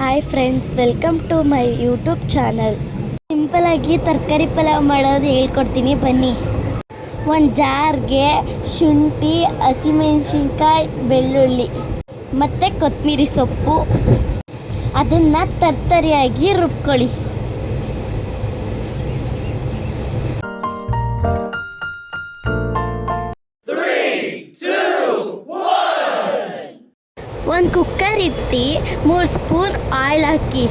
Hi friends welcome to my YouTube channel ಸಿಂಪಲಾಗಿ ತರಕಾರಿ ಪಲಾವ್ ಮಾಡೋದು ಹೇಳ್ಕೊಡ್ತೀನಿ, ಬನ್ನಿ. ಒಂದು ಜಾರ್ಗೆ ಶುಂಠಿ, ಹಸಿಮೆಣಸಿನ್ಕಾಯಿ, ಬೆಳ್ಳುಳ್ಳಿ, ಮತ್ತು ಕೊತ್ತಂಬರಿ ಸೊಪ್ಪು. ಅದನ್ನು ತರ್ತರಿಯಾಗಿ ರುಬ್ಕೊಳ್ಳಿ. ಒಂದು ಕುಕ್ಕರ್ ಇಟ್ಟು ಮೂರು ಸ್ಪೂನ್ ಆಯಿಲ್ ಹಾಕಿ.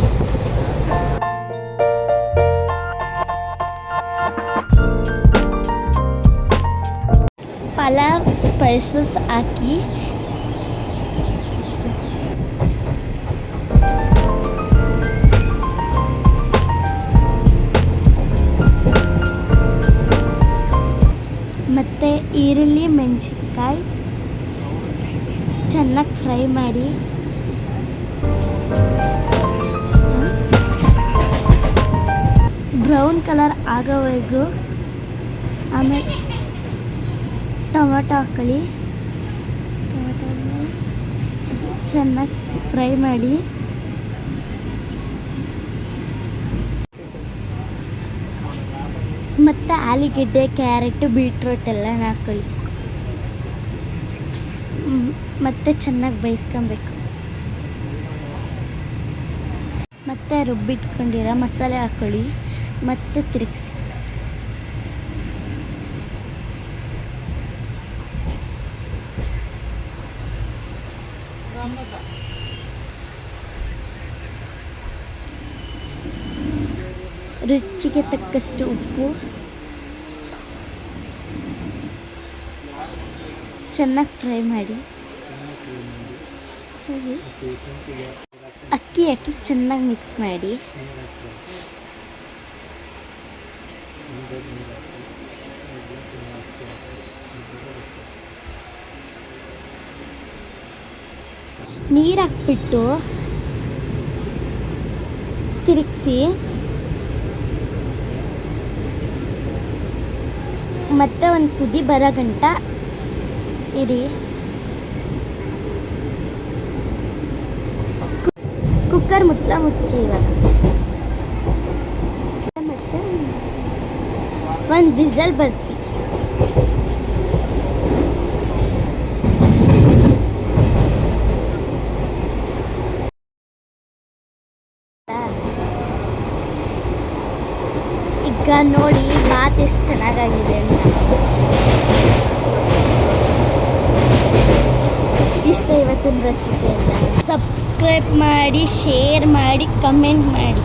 ಪಲಾವ್ ಸ್ಪೈಸಸ್ ಹಾಕಿ. ಮತ್ತು ಈರುಳ್ಳಿ ಮೆಣಸಿನ್ಕಾಯಿ. ಚೆನ್ನಾಗಿ ಫ್ರೈ ಮಾಡಿ. ಬ್ರೌನ್ ಕಲರ್ ಆಗೋವರೆಗೂ ಆಮೇಲೆ ಟೊಮೆಟೊ ಹಾಕೊಳ್ಳಿ ಟೊಮೆಟೊ ಚೆನ್ನಾಗಿ ಫ್ರೈ ಮಾಡಿ. ಮತ್ತು ಆಲೂಗೆಡ್ಡೆ, ಕ್ಯಾರೆಟ್, ಬೀಟ್ರೋಟ್ ಎಲ್ಲ ಹಾಕೊಳ್ಳಿ ಮತ್ತು ಚೆನ್ನಾಗಿ ಬೇಯಿಸ್ಕೊಬೇಕು. ಮತ್ತೆ ರುಬ್ಬಿಟ್ಕೊಂಡಿರೋ ಮಸಾಲೆ ಹಾಕೊಳ್ಳಿ ಮತ್ತೆ ತಿರುಗಿಸಿ. ರುಚಿಗೆ ತಕ್ಕಷ್ಟು ಉಪ್ಪು. ಚೆನ್ನಾಗಿ ಫ್ರೈ ಮಾಡಿ. ಅಕ್ಕಿ ಅಕ್ಕಿ ಹಾಕಿ ಚೆನ್ನಾಗಿ ಮಿಕ್ಸ್ ಮಾಡಿ. ನೀರು ಹಾಕ್ಬಿಟ್ಟು ತಿರುಗಿಸಿ ಮತ್ತೆ ಒಂದು ಕುದಿ ಬರೋ ಗಂಟ ಇಡಿ ಕುಕ್ಕರ್ ಮುಚ್ಚಲ ಮುಚ್ಚಿ ಇವಾಗ ಒಂದು ವಿಸಲ್ ಬರ್ಸಿ ಈಗ ನೋಡಿ ಮಾತು ಎಷ್ಟು ಚೆನ್ನಾಗಾಗಿದೆ ಇಷ್ಟ ಇವತ್ತಿನ ರೆಸಿಪಿ ಅಂತ. ಸಬ್ಸ್ಕ್ರೈಬ್ ಮಾಡಿ ಶೇರ್ ಮಾಡಿ ಕಮೆಂಟ್ ಮಾಡಿ.